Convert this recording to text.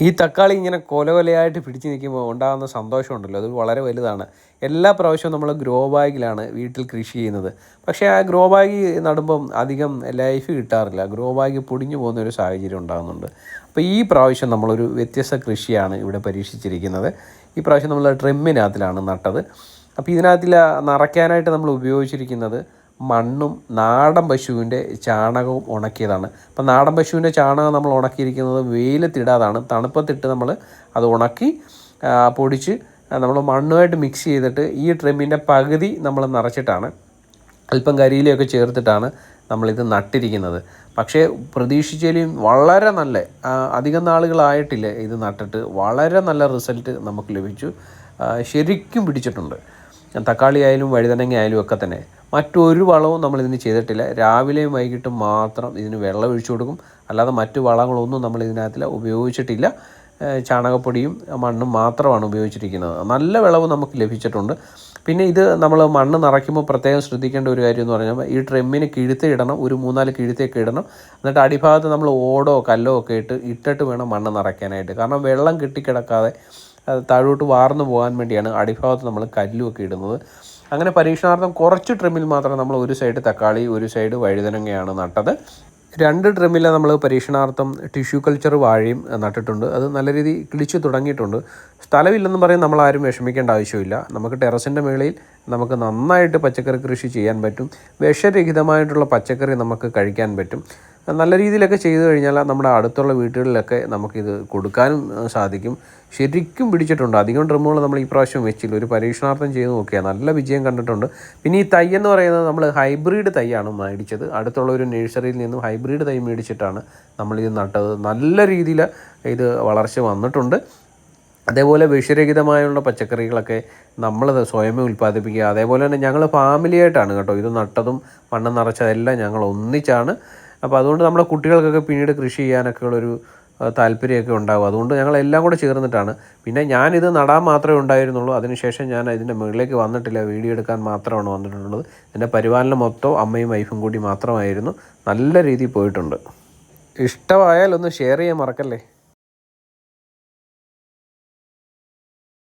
ഈ തക്കാളി ഇങ്ങനെ കൊല കൊലയായിട്ട് പിടിച്ച് നിൽക്കുമ്പോൾ ഉണ്ടാകുന്ന സന്തോഷമുണ്ടല്ലോ. അത് വളരെ വലുതാണ്. എല്ലാ പ്രാവശ്യവും നമ്മൾ ഗ്രോ ബാഗിലാണ് വീട്ടിൽ കൃഷി ചെയ്യുന്നത്. പക്ഷേ ആ ഗ്രോ ബാഗ് നടുമ്പം അധികം ലൈഫ് കിട്ടാറില്ല. ഗ്രോ ബാഗ് പൊടിഞ്ഞു പോകുന്ന ഒരു സാഹചര്യം ഉണ്ടാകുന്നുണ്ട്. അപ്പോൾ ഈ പ്രാവശ്യം നമ്മളൊരു വ്യത്യസ്ത കൃഷിയാണ് ഇവിടെ പരീക്ഷിച്ചിരിക്കുന്നത്. ഈ പ്രാവശ്യം നമ്മൾ ട്രിമ്മിനകത്തിലാണ് നട്ടത്. അപ്പോൾ ഇതിനകത്തിൽ നിറയ്ക്കാനായിട്ട് നമ്മൾ ഉപയോഗിച്ചിരിക്കുന്നത് മണ്ണും നാടൻ പശുവിന്റെ ചാണകവും ഉണക്കിയതാണ്. അപ്പം നാടൻ പശുവിന്റെ ചാണകം നമ്മൾ ഉണക്കിയിരിക്കുന്നത് വെയിലത്തിടാതാണ് തണുപ്പത്തിട്ട് നമ്മൾ അത് ഉണക്കി പൊടിച്ച് നമ്മൾ മണ്ണുമായിട്ട് മിക്സ് ചെയ്തിട്ട് ഈ ട്രിമ്മിന്റെ പകുതി നമ്മൾ നിറച്ചിട്ടാണ് അല്പം കരിയിലൊക്കെ ചേർത്തിട്ടാണ് നമ്മളിത് നട്ടിരിക്കുന്നത്. പക്ഷേ പ്രതീക്ഷിച്ചാലും വളരെ നല്ല അധികം നാളുകളായിട്ടില്ല ഇത് നട്ടിട്ട് വളരെ നല്ല റിസൾട്ട് നമുക്ക് ലഭിച്ചു. ശരിക്കും പിടിച്ചിട്ടുണ്ട്. തക്കാളി ആയാലും വഴുതനങ്ങ ആയാലും ഒക്കെ തന്നെ. മറ്റൊരു വളവും നമ്മൾ ഇതിന് ചെയ്തിട്ടില്ല. രാവിലെയും വൈകിട്ടും മാത്രം ഇതിന് വെള്ളം ഒഴിച്ചു കൊടുക്കും. അല്ലാതെ മറ്റു വളങ്ങളൊന്നും നമ്മൾ ഇതിനകത്തിൽ ഉപയോഗിച്ചിട്ടില്ല ചാണകപ്പൊടിയും മണ്ണും മാത്രമാണ് ഉപയോഗിച്ചിരിക്കുന്നത്. നല്ല വിളവ് നമുക്ക് ലഭിച്ചിട്ടുണ്ട്. പിന്നെ ഇത് നമ്മൾ മണ്ണ് നിറയ്ക്കുമ്പോൾ പ്രത്യേകം ശ്രദ്ധിക്കേണ്ട ഒരു കാര്യം എന്ന് പറഞ്ഞാൽ ഈ ട്രെമ്മിന് കിഴുത്ത് ഇടണം. ഒരു മൂന്നാൽ കിഴുത്തൊക്കെ ഇടണം. എന്നിട്ട് അടിഭാഗത്ത് നമ്മൾ ഓടോ കല്ലോ ഒക്കെ ഇട്ട് ഇട്ടിട്ട് വേണം മണ്ണ് നിറയ്ക്കാനായിട്ട്. കാരണം വെള്ളം കെട്ടിക്കിടക്കാതെ താഴോട്ട് വാർന്നു പോകാൻ വേണ്ടിയാണ് അടിഭാഗത്ത് നമ്മൾ കല്ലുമൊക്കെ ഇടുന്നത്. അങ്ങനെ പരീക്ഷണാർത്ഥം കുറച്ച് ട്രിമ്മിൽ മാത്രം നമ്മൾ ഒരു സൈഡ് തക്കാളി ഒരു സൈഡ് വഴുതനങ്ങയാണ് നട്ടത്. രണ്ട് ട്രിമ്മിൽ നമ്മൾ പരീക്ഷണാർത്ഥം ടിഷ്യൂ കൾച്ചർ വാഴയും നട്ടിട്ടുണ്ട്. അത് നല്ല രീതി കിളിച്ചു തുടങ്ങിയിട്ടുണ്ട്. സ്ഥലമില്ലെന്ന് പറയും നമ്മൾ ആരും വിഷമിക്കേണ്ട ആവശ്യമില്ല. നമുക്ക് ടെറസിന്റെ മേളയിൽ നമുക്ക് നന്നായിട്ട് പച്ചക്കറി കൃഷി ചെയ്യാൻ പറ്റും. വിഷരഹിതമായിട്ടുള്ള പച്ചക്കറി നമുക്ക് കഴിക്കാൻ പറ്റും. നല്ല രീതിയിലൊക്കെ ചെയ്തു കഴിഞ്ഞാൽ നമ്മുടെ അടുത്തുള്ള വീടുകളിലൊക്കെ നമുക്കിത് കൊടുക്കാനും സാധിക്കും. ശരിക്കും പിടിച്ചിട്ടുണ്ട്. അധികം ഡ്രമ്മുകൾ നമ്മൾ ഈ പ്രാവശ്യം വെച്ചില്ല. ഒരു പരീക്ഷണാർത്ഥം ചെയ്ത് നോക്കിയാൽ നല്ല വിജയം കണ്ടിട്ടുണ്ട്. പിന്നെ ഈ തൈ എന്ന് പറയുന്നത് നമ്മൾ ഹൈബ്രിഡ് തൈയാണ് മേടിച്ചത്. അടുത്തുള്ള ഒരു നഴ്സറിയിൽ നിന്നും ഹൈബ്രിഡ് തൈ മേടിച്ചിട്ടാണ് നമ്മളിത് നട്ടത്. നല്ല രീതിയിൽ ഇത് വളർച്ച വന്നിട്ടുണ്ട്. അതേപോലെ വിഷരഹിതമായുള്ള പച്ചക്കറികളൊക്കെ നമ്മൾ സ്വയമേ ഉൽപ്പാദിപ്പിക്കുക. അതേപോലെ തന്നെ ഞങ്ങൾ ഫാമിലിയായിട്ടാണ് കേട്ടോ ഇത് നട്ടതും മണ്ണ് നിറച്ചതെല്ലാം ഞങ്ങൾ ഒന്നിച്ചാണ് അപ്പോൾ അതുകൊണ്ട് നമ്മുടെ കുട്ടികൾക്കൊക്കെ പിന്നീട് കൃഷി ചെയ്യാനൊക്കെ ഉള്ളൊരു താല്പര്യമൊക്കെ ഉണ്ടാകും അതുകൊണ്ട് ഞങ്ങൾ എല്ലാം കൂടെ ചേർന്നിട്ടാണ്. പിന്നെ ഞാനിത് നടാൻ മാത്രമേ ഉണ്ടായിരുന്നുള്ളൂ. അതിനുശേഷം ഞാൻ ഇതിന്റെ മുകളിലേക്ക് വന്നിട്ടില്ല. വീഡിയോ എടുക്കാൻ മാത്രമാണ് വന്നിട്ടുള്ളത്. എന്റെ പരിപാലനം മൊത്തം അമ്മയും വൈഫും കൂടി മാത്രമായിരുന്നു. നല്ല രീതിയിൽ പോയിട്ടുണ്ട്. ഇഷ്ടമായാൽ ഒന്ന് ഷെയർ ചെയ്യാൻ മറക്കല്ലേ?